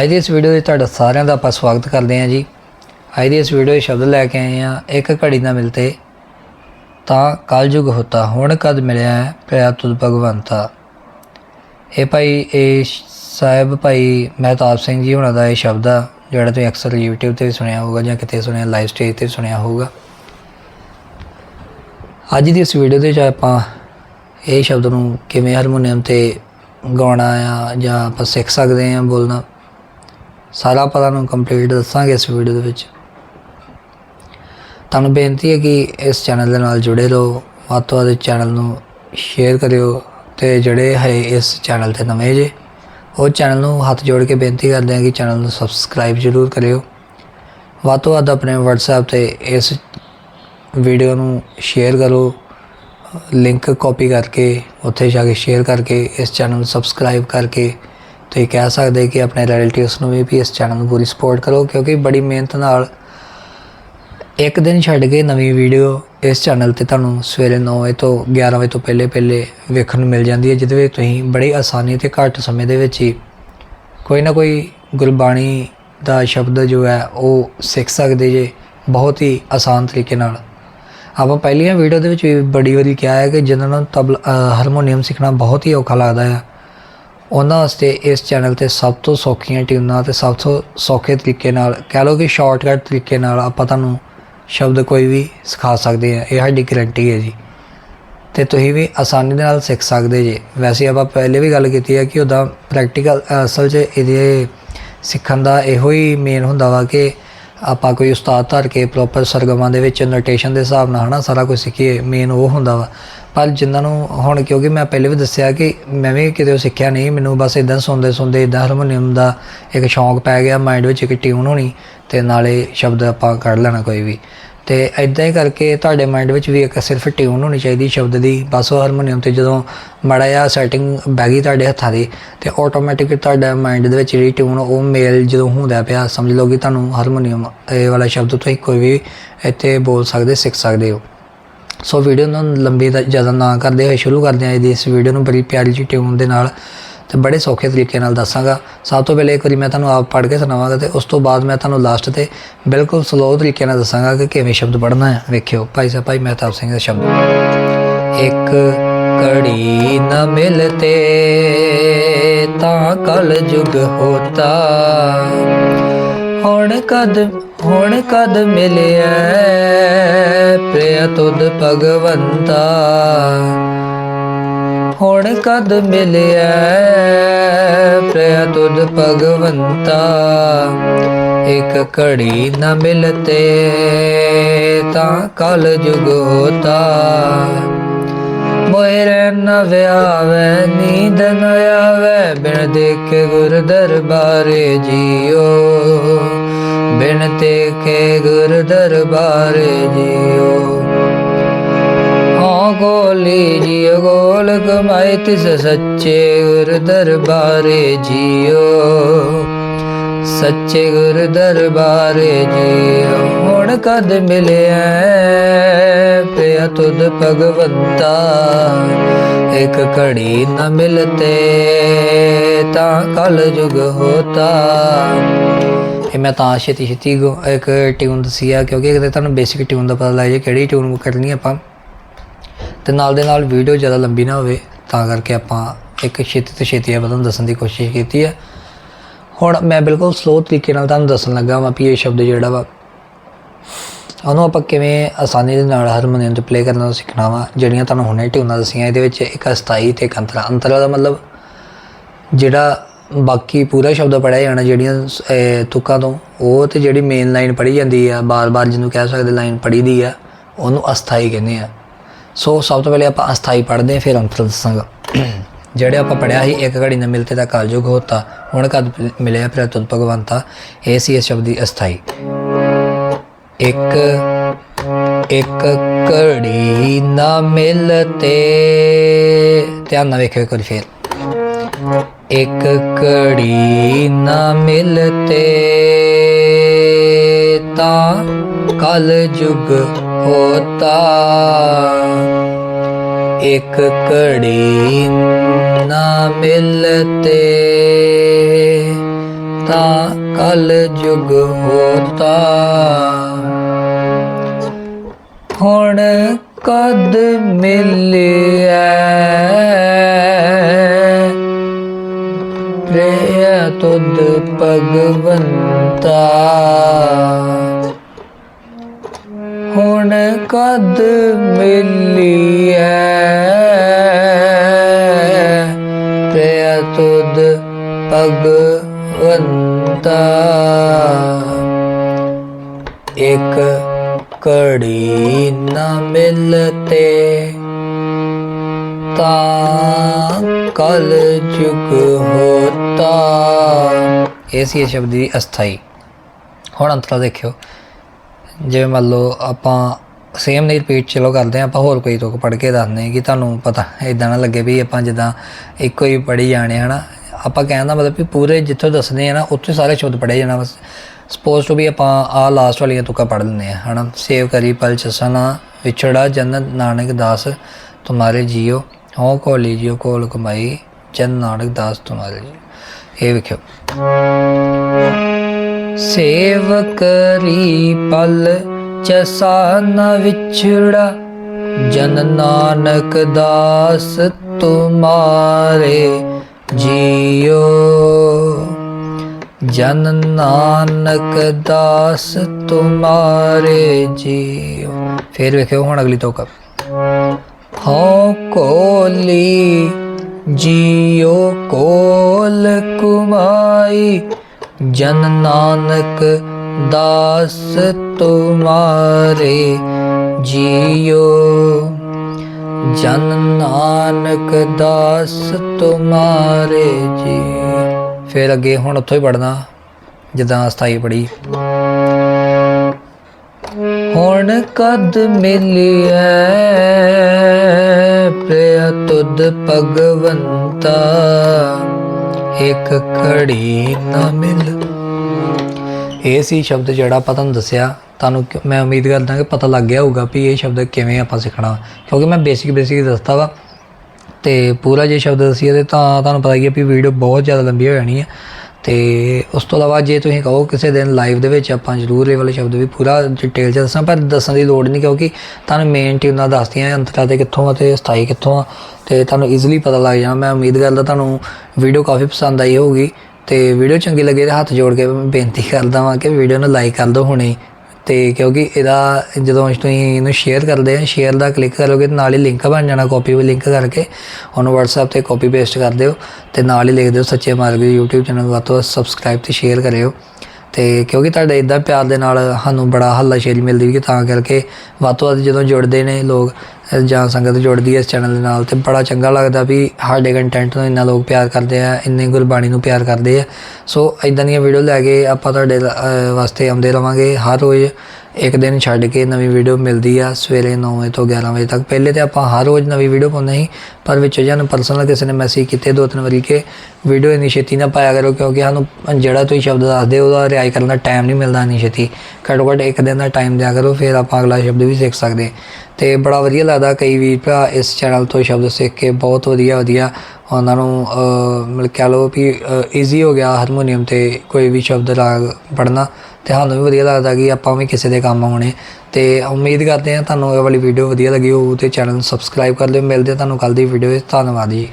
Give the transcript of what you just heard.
ਅੱਜ ਦੀ ਇਸ ਵੀਡੀਓ ਵਿੱਚ ਤੁਹਾਡਾ ਸਾਰਿਆਂ ਦਾ ਆਪਾਂ ਸਵਾਗਤ ਕਰਦੇ ਹਾਂ ਜੀ। ਅੱਜ ਦੀ ਇਸ ਵੀਡੀਓ ਵਿੱਚ ਸ਼ਬਦ ਲੈ ਕੇ ਆਏ ਹਾਂ, ਇੱਕ ਘੜੀ ਨਾ ਮਿਲਤੇ, ਤਾਂ ਕਲਯੁਗ ਹੋਤਾ, ਹੁਣ ਕਦ ਮਿਲਿਆ ਹੈ, ਪਿਆ ਤੁਧ ਭਗਵੰਤਾ। ਇਹ ਭਾਈ, ਇਹ ਸਾਹਿਬ ਭਾਈ ਮਹਿਤਾਬ ਸਿੰਘ ਜੀ ਹੁਣਾਂ ਦਾ ਇਹ ਸ਼ਬਦ ਆ, ਜਿਹੜਾ ਤੁਸੀਂ ਅਕਸਰ YouTube ਤੇ ਵੀ ਸੁਣਿਆ ਹੋਊਗਾ ਜਾਂ ਕਿਤੇ ਸੁਣਿਆ ਲਾਈਵ ਸਟੇਜ ਤੇ ਸੁਣਿਆ ਹੋਊਗਾ। ਅੱਜ ਦੀ ਇਸ ਵੀਡੀਓ ਦੇ ਵਿੱਚ ਆਪਾਂ ਇਹ ਸ਼ਬਦ ਨੂੰ ਕਿਵੇਂ ਹਾਰਮੋਨੀਅਮ ਤੇ ਗਾਉਣਾ ਆ ਜਾਂ ਆਪਾਂ ਸਿੱਖ ਸਕਦੇ ਹਾਂ ਬੋਲਣਾ ਸਾਰਾ ਪਤਾ ਨੂੰ ਕੰਪਲੀਟ ਦੱਸਾਂਗੇ ਇਸ ਵੀਡੀਓ ਦੇ ਵਿੱਚ। ਤੁਹਾਨੂੰ ਬੇਨਤੀ ਹੈ ਕਿ ਇਸ ਚੈਨਲ ਦੇ ਨਾਲ ਜੁੜੇ ਰਹੋ, ਵੱਧ ਤੋਂ ਵੱਧ ਚੈਨਲ ਨੂੰ ਸ਼ੇਅਰ ਕਰਿਓ ਤੇ ਜਿਹੜੇ ਹੈ ਇਸ ਚੈਨਲ ਤੇ ਨਵੇਂ ਜੇ, ਉਹ ਚੈਨਲ ਨੂੰ ਹੱਥ ਜੋੜ ਕੇ ਬੇਨਤੀ ਕਰਦੇ ਹਾਂ ਕਿ ਚੈਨਲ ਨੂੰ ਸਬਸਕ੍ਰਾਈਬ ਜ਼ਰੂਰ ਕਰਿਓ। ਵੱਧ ਤੋਂ ਵੱਧ ਆਪਣੇ WhatsApp ਤੇ ਇਸ ਵੀਡੀਓ ਨੂੰ ਸ਼ੇਅਰ ਕਰੋ ਲਿੰਕ ਕਾਪੀ ਕਰਕੇ ਉੱਥੇ ਜਾ ਕੇ ਸ਼ੇਅਰ ਕਰਕੇ ਇਸ ਚੈਨਲ ਨੂੰ ਸਬਸਕ੍ਰਾਈਬ ਕਰਕੇ ਤੁਸੀਂ ਕਹਿ ਸਕਦੇ ਕਿ ਆਪਣੇ ਰਿਲੇਟਿਵਸ ਨੂੰ ਵੀ ਇਸ ਚੈਨਲ ਨੂੰ ਪੂਰੀ ਸਪੋਰਟ ਕਰੋ, ਕਿਉਂਕਿ ਬੜੀ ਮਿਹਨਤ ਨਾਲ ਇੱਕ ਦਿਨ ਛੱਡ ਕੇ ਨਵੀਂ ਵੀਡੀਓ ਇਸ ਚੈਨਲ ਤੇ ਤੁਹਾਨੂੰ ਸਵੇਰੇ 9 ਵਜੇ ਤੋਂ 11 ਵਜੇ ਤੋਂ ਪਹਿਲੇ ਪਹਿਲੇ ਵੇਖਣ ਨੂੰ ਮਿਲ ਜਾਂਦੀ ਹੈ, ਜਿਹਦੇ ਵਿੱਚ ਤੁਸੀਂ ਬੜੀ ਆਸਾਨੀ ਤੇ ਘੱਟ ਸਮੇਂ ਦੇ ਵਿੱਚ ਹੀ ਕੋਈ ਨਾ ਕੋਈ ਗੁਰਬਾਣੀ ਦਾ ਸ਼ਬਦ ਜੋ ਹੈ, ਉਹ ਸਿੱਖ ਸਕਦੇ ਜੇ ਬਹੁਤ ਹੀ ਆਸਾਨ ਤਰੀਕੇ ਨਾਲ। ਆਪਾਂ ਪਹਿਲੀਆਂ ਵੀਡੀਓ ਦੇ ਵਿੱਚ ਵੀ ਬੜੀ ਵਾਰੀ ਕਿਹਾ ਹੈ ਕਿ ਜਿਨ੍ਹਾਂ ਨੂੰ ਤਬਲਾ ਹਾਰਮੋਨੀਅਮ ਸਿੱਖਣਾ ਬਹੁਤ ਹੀ ਔਖਾ ਲੱਗਦਾ ਹੈ। ਉਹਨਾਂ ਵਾਸਤੇ ਇਸ ਚੈਨਲ ਤੇ ਸਭ ਤੋਂ ਸੌਖੀਆਂ ਟਿਊਨਾਂ ਤੇ ਸਭ ਤੋਂ ਸੌਖੇ ਤਰੀਕੇ ਨਾਲ, ਕਹਿ ਲਓ ਕਿ ਸ਼ਾਰਟਕਟ ਤਰੀਕੇ ਨਾਲ ਆਪਾਂ ਤੁਹਾਨੂੰ ਸ਼ਬਦ ਕੋਈ ਵੀ ਸਿਖਾ ਸਕਦੇ ਆ ਇਹ ਸਾਡੀ ਗਰੰਟੀ ਹੈ ਜੀ। ਤੇ ਤੁਸੀਂ ਵੀ ਆਸਾਨੀ ਦੇ ਨਾਲ ਸਿੱਖ ਸਕਦੇ ਜੇ। ਵੈਸੇ ਆਪਾਂ ਪਹਿਲੇ ਵੀ ਗੱਲ ਕੀਤੀ ਹੈ ਕਿ ਉਹਦਾ ਪ੍ਰੈਕਟੀਕਲ ਅਸਲ 'ਚ ਇਹਦੇ ਸਿੱਖਣ ਦਾ ਇਹੋ ਹੀ ਮੇਨ ਹੁੰਦਾ ਵਾ ਕਿ ਆਪਾਂ ਕੋਈ ਉਸਤਾਦ ਧਰ ਕੇ ਪ੍ਰੋਪਰ ਸਰਗਮਾਂ ਦੇ ਵਿੱਚ ਨੋਟੇਸ਼ਨ ਦੇ ਹਿਸਾਬ ਨਾਲ ਹਨਾ ਸਾਰਾ ਕੁਝ ਸਿੱਖੀਏ ਮੇਨ ਉਹ ਹੁੰਦਾ ਵਾ। ਪਰ ਜਿਨ੍ਹਾਂ ਨੂੰ ਹੁਣ ਕਿਉਂਕਿ ਮੈਂ ਪਹਿਲੇ ਵੀ ਦੱਸਿਆ ਕਿ ਮੈਂ ਵੀ ਕਿਤੇ ਸਿੱਖਿਆ ਨਹੀਂ, ਮੈਨੂੰ ਬਸ ਇਦਾਂ ਸੁਣਦੇ ਸੁਣਦੇ ਇਦਾਂ ਹਾਰਮੋਨੀਅਮ ਦਾ ਇੱਕ ਸ਼ੌਂਕ ਪੈ ਗਿਆ ਮਾਈਂਡ ਵਿੱਚ ਇੱਕ ਟਿਊਨ ਹੋਣੀ ਤੇ ਨਾਲੇ ਸ਼ਬਦ ਆਪਾਂ ਕੱਢ ਲੈਣਾ ਕੋਈ ਵੀ। ਤੇ ਇਦਾਂ ਹੀ ਕਰਕੇ ਤੁਹਾਡੇ ਮਾਈਂਡ ਵਿੱਚ ਵੀ ਇੱਕ ਸਿਰਫ ਟਿਊਨ ਹੋਣੀ ਚਾਹੀਦੀ ਸ਼ਬਦ ਦੀ, ਬਸ ਉਹ ਹਾਰਮੋਨੀਅਮ ਤੇ ਜਦੋਂ ਮਾੜਾ ਜਿਹਾ ਸੈਟਿੰਗ ਬਹਿ ਗਈ ਤੁਹਾਡੇ ਹੱਥਾਂ ਦੀ ਤੇ ਆਟੋਮੈਟਿਕ ਤੁਹਾਡਾ ਮਾਈਂਡ ਦੇ ਵਿੱਚ ਜਿਹੜੀ ਟਿਊਨ ਉਹ ਮੇਲ ਜਦੋਂ ਹੁੰਦਾ ਪਿਆ, ਸਮਝ ਲਓ ਕਿ ਤੁਹਾਨੂੰ ਹਾਰਮੋਨੀਅਮ ਇਹ ਵਾਲਾ ਸ਼ਬਦ ਤੁਸੀਂ ਕੋਈ ਵੀ ਇੱਥੇ ਬੋਲ ਸਕਦੇ, ਸਿੱਖ ਸਕਦੇ ਹੋ। ਸੋ ਵੀਡੀਓ ਨੂੰ ਲੰਬੀ ਦਾ ਜ਼ਿਆਦਾ ਨਾ ਕਰਦੇ ਹੋਏ ਸ਼ੁਰੂ ਕਰਦੇ ਹਾਂ ਇਹਦੀ ਇਸ ਵੀਡੀਓ ਨੂੰ, ਬੜੀ ਪਿਆਰੀ ਜਿਹੀ ਟਿਊਨ ਦੇ ਨਾਲ ਤੇ ਬੜੇ ਸੌਖੇ ਤਰੀਕੇ ਨਾਲ ਦੱਸਾਂਗਾ। ਸਭ ਤੋਂ ਪਹਿਲੇ ਇੱਕ ਵਾਰੀ ਮੈਂ ਤੁਹਾਨੂੰ ਆਪ ਪੜ੍ਹ ਕੇ ਸੁਣਾਵਾਂਗਾ ਤੇ ਉਸ ਤੋਂ ਬਾਅਦ ਮੈਂ ਤੁਹਾਨੂੰ ਲਾਸਟ ਤੇ ਬਿਲਕੁਲ ਸਲੋ ਤਰੀਕੇ ਨਾਲ ਦੱਸਾਂਗਾ ਕਿ ਕਿਵੇਂ ਸ਼ਬਦ ਪੜ੍ਹਨਾ ਹੈ। ਵੇਖਿਓ, ਭਾਈ ਸਾਹਿਬ, ਭਾਈ ਮਹਿਤਾਬ ਸਿੰਘ ਦਾ ਸ਼ਬਦ। ਇੱਕ ਕੜੀ ਨ ਮਿਲਤੇ ਤਾਂ ਕਲ ਜੁਗ ਹੋਤਾ, ਹੁਣ ਕਦ ਹੁਣ ਕਦ ਮਿਲਿਆ ਪ੍ਰਿਆ ਤੁਧ ਭਗਵੰਤਾ। ਹੁਣ ਕਦ ਮਿਲਿਆ ਪ੍ਰਿਆ ਤੁਧ ਭਗਵੰਤਾ। ਇੱਕ ਘੜੀ ਨ ਮਿਲਤੇ, ਤਾਂ ਕਲ ਜੁਗ ਹੋਤਾ। ਮੋਇਰੇ ਨ ਵਿਆਵੇ, ਨੀਂਦ ਨ ਆਵੇ, ਬਿਨ ਦੇਖੇ ਗੁਰ ਦਰਬਾਰੇ ਜੀਓ। ਬਿਨ ਦੇਖੇ ਗੁਰ ਦਰਬਾਰੇ ਜੀਓ। ਹਾਂ ਗੋਲੀ ਜੀਓ, ਗੋਲ ਕਮਾਈ ਤਿਸ ਸੱਚੇ ਗੁਰ ਦਰਬਾਰੇ ਜੀਓ। ਸੱਚੇ ਗੁਰ ਦਰਬਾਰੇ ਜੀਓ, ਹੁਣ ਕਦ ਮਿਲਿਆ ਪਿਆ ਤੁਧ ਭਗਵੰਤਾ? ਇੱਕ ਘੜੀ ਨ ਮਿਲਤੇ ਤਾਂ ਕਲ ਜੁਗ ਹੋਤਾ। ਇਹ ਮੈਂ ਤਾਂ ਛੇਤੀ ਛੇਤੀ ਗੋ- ਇੱਕ ਟਿਊਨ ਦੱਸੀ ਆ ਕਿਉਂਕਿ ਕਿਤੇ ਤੁਹਾਨੂੰ ਬੇਸਿਕ ਟਿਊਨ ਦਾ ਪਤਾ ਲੱਗ ਜਾਏ ਕਿਹੜੀ ਟਿਊਨ ਕਰਨੀ ਆਪਾਂ। ਤੇ ਨਾਲ ਦੇ ਨਾਲ ਵੀਡੀਓ ਜ਼ਿਆਦਾ ਲੰਬੀ ਨਾ ਹੋਵੇ, ਤਾਂ ਕਰਕੇ ਆਪਾਂ ਇੱਕ ਛੇਤੀ ਤੋਂ ਛੇਤੀ ਆਪਾਂ ਤੁਹਾਨੂੰ ਦੱਸਣ ਦੀ ਕੋਸ਼ਿਸ਼ ਕੀਤੀ ਹੈ ਹੁਣ ਮੈਂ ਬਿਲਕੁਲ ਸਲੋ ਤਰੀਕੇ ਨਾਲ ਤੁਹਾਨੂੰ ਦੱਸਣ ਲੱਗਾ ਵਾਂ ਵੀ ਇਹ ਸ਼ਬਦ ਜਿਹੜਾ ਵਾ, ਉਹਨੂੰ ਆਪਾਂ ਕਿਵੇਂ ਆਸਾਨੀ ਦੇ ਨਾਲ ਹਾਰਮੋਨੀਅਮ ਤੇ ਪਲੇ ਕਰਨਾ ਸਿੱਖਣਾ ਵਾ, ਜਿਹੜੀਆਂ ਤੁਹਾਨੂੰ ਹੁਣੇ ਟਿਊਨਾਂ ਦੱਸੀਆਂ, ਇਹਦੇ ਵਿੱਚ ਇੱਕ ਅਸਥਾਈ ਤੇ ਇੱਕ ਅੰਤਰਾ ਅੰਤਰਾ ਦਾ ਮਤਲਬ, ਜਿਹੜਾ ਬਾਕੀ ਪੂਰਾ ਸ਼ਬਦ ਪੜਿਆ ਜਾਣਾ ਜਿਹੜੀਆਂ ਅਹ, ਤੁਕਾਂ ਤੋਂ। ਉਹ ਤੇ ਜਿਹੜੀ ਮੇਨ ਲਾਈਨ ਪੜੀ ਜਾਂਦੀ ਆ ਬਾਰ-ਬਾਰ ਜਿਹਨੂੰ ਕਹਿ ਸਕਦੇ ਲਾਈਨ ਪੜੀ ਦੀ ਆ ਉਹਨੂੰ ਅਸਥਾਈ ਕਹਿੰਦੇ ਆ। ਸੋ ਸਭ ਤੋਂ ਪਹਿਲੇ ਆਪਾਂ ਅਸਥਾਈ ਪੜ੍ਹਦੇ ਹਾਂ ਫਿਰ ਅੰਤਰ ਦੱਸਾਂਗਾ। ਜਿਹੜੇ ਆਪਾਂ ਪੜਿਆ ਸੀ ਇੱਕ ਘੜੀ ਨਾ ਮਿਲਤੇ ਤਾਂ ਕਾਲਯੁਗ ਹੋਤਾ। ਹੁਣ ਕਦ ਮਿਲਿਆ ਫਿਰ ਤੁਧ ਭਗਵੰਤਾ ਇਹ ਸੀ ਇਸ ਸ਼ਬਦ ਦੀ ਅਸਥਾਈ। ਇੱਕ ਇੱਕ ਘੜੀ ਨਾ ਮਿਲਤੇ। ਧਿਆਨ ਨਾਲ ਵੇਖਿਓ ਇੱਕ ਵਾਰੀ ਫੇਰ। ਇੱਕ ਘੜੀ ਨਾ ਮਿਲਤੇ ਤਾਂ ਕਲ ਜੁਗ ਹੋਤਾ। ਇੱਕ ਘੜੀ ਨਾ ਮਿਲਤੇ ਤਾਂ ਕਲ ਜੁਗ ਹੋਤਾ। ਹੁਣ ਕਦ ਮਿਲਿਆ ਤੁਧ ਭਗਵੰਤਾ। ਹੁਣ ਕਦ ਮਿਲਿਆ ਪ੍ਰਿਆ ਤੁਧ ਭਗਵੰਤਾ। ਇੱਕ ਘੜੀ ਨਾ ਮਿਲਤੇ, ਤਾਂ ਕਲ ਜੁਗ ਹੋਤਾ ਇਹ ਸੀ ਇਹ ਸ਼ਬਦ ਦੀ ਅਸਥਾਈ। ਹੁਣ ਅੰਤਰਾ ਦੇਖਿਓ। ਜਿਵੇਂ ਮੰਨ ਲਓ ਆਪਾਂ ਸੇਮ ਨਹੀਂ ਰਿਪੀਟ ਚਲੋ ਕਰਦੇ ਹਾਂ, ਆਪਾਂ ਹੋਰ ਕੋਈ ਤੁਕ ਪੜ੍ਹ ਕੇ ਦੱਸਦੇ ਕਿ ਤੁਹਾਨੂੰ ਪਤਾ ਇਦਾਂ ਨਾ ਲੱਗੇ ਵੀ ਆਪਾਂ ਜਿੱਦਾਂ ਇੱਕੋ ਹੀ ਪੜ੍ਹੀ ਜਾਣੇ ਹਨਾ ਆਪਾਂ ਕਹਿਣ ਦਾ ਮਤਲਬ ਵੀ ਪੂਰੇ ਜਿੱਥੋਂ ਦੱਸਦੇ ਆ ਨਾ, ਉੱਥੇ ਸਾਰੇ ਸ਼ਬਦ ਪੜ੍ਹੇ ਜਾਣਾ ਬਸ। ਸਪੋਜ਼ ਟੂ ਵੀ ਆਪਾਂ ਆ ਲਾਸਟ ਵਾਲੀਆਂ ਤੁਕਾਂ ਪੜ੍ਹ ਲੈਂਦੇ ਆ ਹਨਾ। ਸੇਵ ਕਰੀ, ਪਲ ਚਸਨਾ ਵਿਛੜਾ ਜਨ ਨਾਨਕ ਦਾਸ, ਤੁਮਾਰੇ ਜੀਓ ਹੋ ਕੋਲੀ ਜੀਓ, ਕੋਲ ਕਮਾਈ, ਜਨ ਨਾਨਕ ਦਾਸ, ਤੁਮਾਰੇ ਜੀਓ। ਇਹ ਵੇਖਿਓ। ਸੇਵ ਕਰੀ ਪਲ ਚਸਾ ਨ ਵਿਛੜਾ, ਜਨ ਨਾਨਕ ਦਾਸ ਤੁਮਾਰੇ ਜੀਓ। ਜਨ ਨਾਨਕ ਦਾਸ ਤੁਮਾਰੇ ਜੀਓ। ਫੇਰ ਵੇਖਿਓ ਹੁਣ ਅਗਲੀ ਤੋਕਾ ਹਉ ਕੋਲੀ ਜੀਓ ਕੋ ਕੁਮਾਈ, ਜਨ ਨਾਨਕ ਦਾਸ ਤੁਮਾਰੇ ਜੀਓ। ਜਨ ਨਾਨਕ ਦਾਸ ਤੁਮਾਰੇ ਜੀ। ਫਿਰ ਅੱਗੇ ਹੁਣ ਉੱਥੋਂ ਹੀ ਪੜਨਾ ਜਿੱਦਾਂ ਅਸਥਾਈ ਪੜੀ ਹੁਣ ਕਦ ਮਿਲਿਆ ਪ੍ਰਿਆ ਤੁਧ ਭਗਵੰਤਾ? ਇੱਕ ਘੜੀ ਨਾ ਮਿਲ। ਇਹ ਸੀ ਸ਼ਬਦ ਜਿਹੜਾ ਆਪਾਂ ਤੁਹਾਨੂੰ ਦੱਸਿਆ। ਤੁਹਾਨੂੰ ਮੈਂ ਉਮੀਦ ਕਰਦਾ ਕਿ ਪਤਾ ਲੱਗ ਗਿਆ ਹੋਊਗਾ ਵੀ ਇਹ ਸ਼ਬਦ ਕਿਵੇਂ ਆਪਾਂ ਸਿੱਖਣਾ। ਕਿਉਂਕਿ ਮੈਂ ਬੇਸਿਕ ਬੇਸਿਕ ਦੱਸਤਾ ਵਾ। ਤੇ ਪੂਰਾ ਜੇ ਸ਼ਬਦ ਦੱਸੀਏ ਤੇ ਤਾਂ ਤੁਹਾਨੂੰ ਪਤਾ ਹੀ ਹੈ ਵੀ ਵੀਡੀਓ ਬਹੁਤ ਜ਼ਿਆਦਾ ਲੰਬੀ ਹੋ ਜਾਣੀ ਹੈ ਤੇ ਉਸ ਤੋਂ ਇਲਾਵਾ ਜੇ ਤੁਸੀਂ ਕਹੋ ਕਿਸੇ ਦਿਨ ਲਾਈਵ ਦੇ ਵਿੱਚ ਆਪਾਂ ਜ਼ਰੂਰ ਇਹ ਵਾਲੇ ਸ਼ਬਦ ਵੀ ਪੂਰਾ ਡਿਟੇਲ ਚ ਦੱਸਾਂ, ਪਰ ਦੱਸਣ ਦੀ ਲੋੜ ਨਹੀਂ ਕਿਉਂਕਿ ਤੁਹਾਨੂੰ ਮੇਨ ਟਿਊਨ ਨਾਲ ਦੱਸਦੀਆਂ ਅੰਤਰਾ ਤੇ ਕਿੱਥੋਂ ਆ ਤੇ ਸਥਾਈ ਕਿੱਥੋਂ ਆ ਤੇ ਤੁਹਾਨੂੰ ਈਜ਼ੀਲੀ ਪਤਾ ਲੱਗ ਜਾਣਾ। ਮੈਂ ਉਮੀਦ ਕਰਦਾ ਤੁਹਾਨੂੰ ਵੀਡੀਓ ਕਾਫੀ ਪਸੰਦ ਆਈ ਹੋਊਗੀ ਤੇ ਵੀਡੀਓ ਚੰਗੀ ਲੱਗੇ ਤੇ ਹੱਥ ਜੋੜ ਕੇ ਮੈਂ ਬੇਨਤੀ ਕਰਦਾ ਵਾਂ ਕਿ ਵੀਡੀਓ ਨੂੰ ਲਾਈਕ ਕਰ ਦਿਓ ਹੁਣੇ। ਤੇ ਕਿਉਂਕਿ ਇਹਦਾ ਜਦੋਂ ਤੁਸੀਂ ਇਹਨੂੰ ਸ਼ੇਅਰ ਕਰਦੇ ਆ ਸ਼ੇਅਰ ਦਾ ਕਲਿੱਕ ਕਰੋਗੇ ਤੇ ਨਾਲ ਹੀ ਲਿੰਕ ਬਣ ਜਾਣਾ ਕਾਪੀ ਵੀ ਲਿੰਕ ਕਰਕੇ। ਉਹਨੂੰ WhatsApp ਤੇ ਕਾਪੀ ਪੇਸਟ ਕਰ ਦਿਓ ਤੇ ਨਾਲ ਹੀ ਲਿਖ ਦਿਓ ਸੱਚੇ ਮਾਰਗ ਦੀ YouTube ਚੈਨਲ ਵੱਧ ਤੋਂ ਸਬਸਕ੍ਰਾਈਬ ਤੇ ਸ਼ੇਅਰ ਕਰਿਓ। ਤੇ ਕਿਉਂਕਿ ਤੁਹਾਡੇ ਇਦਾਂ ਪਿਆਰ ਦੇ ਨਾਲ ਸਾਨੂੰ ਬੜਾ ਹੱਲਾਸ਼ੇਰੀ ਮਿਲਦੀ ਵੀ ਤਾਂ ਕਰਕੇ ਵੱਧ ਤੋਂ ਵੱਧ ਜਦੋਂ ਜੁੜਦੇ ਨੇ ਲੋਕ ਜਾਂ ਸੰਗਤ ਜੁੜਦੀ ਹੈ ਇਸ ਚੈਨਲ ਦੇ ਨਾਲ ਤੇ ਬੜਾ ਚੰਗਾ ਲੱਗਦਾ ਵੀ ਸਾਡੇ ਕੰਟੈਂਟ ਨੂੰ ਇੰਨਾ ਲੋਕ ਪਿਆਰ ਕਰਦੇ ਆ, ਇੰਨੇ ਗੁਰਬਾਣੀ ਨੂੰ ਪਿਆਰ ਕਰਦੇ ਆ। ਸੋ ਇਦਾਂ ਦੀਆਂ ਵੀਡੀਓ ਲੈ ਕੇ ਆਪਾਂ ਤੁਹਾਡੇ ਵਾਸਤੇ ਆਉਂਦੇ ਰਵਾਂਗੇ ਹਰ ਰੋਜ਼। ਇੱਕ ਦਿਨ ਛੱਡ ਕੇ ਨਵੀਂ ਵੀਡੀਓ ਮਿਲਦੀ ਆ ਸਵੇਰੇ 9 ਵਜੇ ਤੋਂ 11 ਵਜੇ ਤੱਕ। ਪਹਿਲੇ ਤੇ ਆਪਾਂ ਹਰ ਰੋਜ਼ ਨਵੀਂ ਵੀਡੀਓ ਪਾਉਂਦੇ ਸੀ ਪਰ ਵਿੱਚ ਜਨ ਪਰਸਨਲ ਕਿਸੇ ਨੇ ਮੈਸੇਜ ਕੀਤੇ ਦੋ ਤਿੰਨ ਵਾਰੀ ਕਿ ਵੀਡੀਓ ਇੰਨੀ ਛੇਤੀ ਨਾ ਪਾਇਆ ਕਰੋ ਕਿਉਂਕਿ ਸਾਨੂੰ ਜਿਹੜਾ ਤੁਸੀਂ ਸ਼ਬਦ ਦੱਸਦੇ ਹੋ ਉਹਦਾ ਰਿਆਈ ਕਰਨ ਦਾ ਟਾਈਮ ਨਹੀਂ ਮਿਲਦਾ ਇੰਨੀ ਛੇਤੀ। ਘੱਟੋ ਘੱਟ ਇੱਕ ਦਿਨ ਦਾ ਟਾਈਮ ਦਿਆ ਕਰੋ ਫਿਰ ਆਪਾਂ ਅਗਲਾ ਸ਼ਬਦ ਵੀ ਸਿੱਖ ਸਕਦੇ। ਤੇ ਬੜਾ ਵਧੀਆ ਲੱਗਦਾ ਕਈ ਵੀਰ ਭਰਾ ਇਸ ਚੈਨਲ ਤੋਂ ਸ਼ਬਦ ਸਿੱਖ ਕੇ ਬਹੁਤ ਵਧੀਆ ਵਧੀਆ ਉਹਨਾਂ ਨੂੰ ਅਹ, ਮਤਲਬ ਕਹਿ ਲਓ ਵੀ ਈਜ਼ੀ ਹੋ ਗਿਆ ਹਾਰਮੋਨੀਅਮ ਤੇ ਕੋਈ ਵੀ ਸ਼ਬਦ ਰਾਗ ਪੜਨਾ ਤੇ ਸਾਨੂੰ ਵੀ ਵਧੀਆ ਲੱਗਦਾ ਕਿ ਆਪਾਂ ਵੀ ਕਿਸੇ ਦੇ ਕੰਮ ਆਉਣੇ। ਤੇ ਉਮੀਦ ਕਰਦੇ ਹਾਂ ਤੁਹਾਨੂੰ ਇਹ ਵਾਲੀ ਵੀਡੀਓ ਵਧੀਆ ਲੱਗੀ ਹੋਊ ਤੇ ਚੈਨਲ ਨੂੰ ਸਬਸਕ੍ਰਾਈਬ ਕਰ ਲਿਓ। ਮਿਲਦੇ ਹਾਂ ਤੁਹਾਨੂੰ ਕੱਲ ਦੀ ਵੀਡੀਓ ਵਿੱਚ। ਧੰਨਵਾਦ ਜੀ।